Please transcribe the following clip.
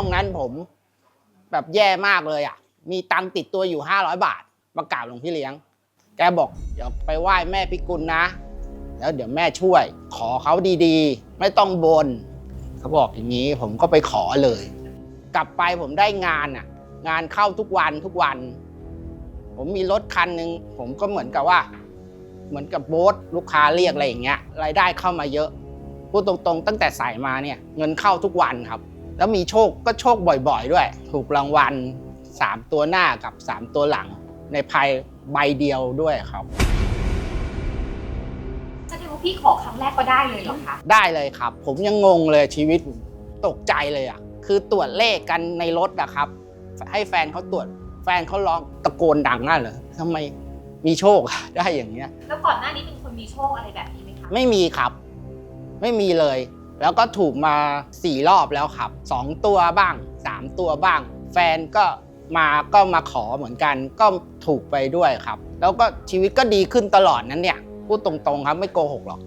วงนั้นผมแบบแย่มากเลยอะ มีตังค์ติดตัวอยู่500บาทมากราบหลวงพี่เลี้ยง แกบอกเดี๋ยวไปไหว้แม่พิกุลนะ แล้วเดี๋ยวแม่ช่วย ขอเขาดีๆ ไม่ต้องบน เขาบอกอย่างนี้ผมก็ไปขอเลย กลับไปผมได้งานอะ งานเข้าทุกวันทุกวัน ผมมีรถคันหนึ่งผมก็เหมือนกับว่า เหมือนกับโบ๊ทลูกค้าเรียกอะไรอย่างเงี้ยรายได้เข้ามาเยอะพูดตรงๆ ตั้งแต่ใส่มาเนี่ย เงินเข้าทุกวันครับ แล้วมีโชคก็โชคบ่อยๆด้วย ถูกรางวัล 3 ตัวหน้ากับ 3 ตัวหลัง ในภายใบเดียวด้วยครับแสดงว่าพี่ขอครั้งแรกก็ได้เลยเหรอคะ ได้เลยครับ ผมยังงงเลยชีวิตผมตกใจเลยอะ คือตรวจเลขกันในรถอะครับ ให้แฟนเขาตรวจแฟนเขาร้องตะโกนดังน่ะเหรอทำไมมีโชคอะได้อย่างเงี้ย แล้วก่อนหน้านี้เป็นคนมีโชคอะไรแบบนี้ไหมคะ ไม่มีครับ ไม่มีเลย แล้วก็ถูกมาสี่รอบแล้วครับสองตัวบ้างสามตัวบ้าง แฟนก็มาก็มาขอเหมือนกัน ก็ถูกไปด้วยครับ แล้วก็ชีวิตก็ดีขึ้นตลอดนั้นเนี่ยพูดตรงๆครับไม่โกหกหรอก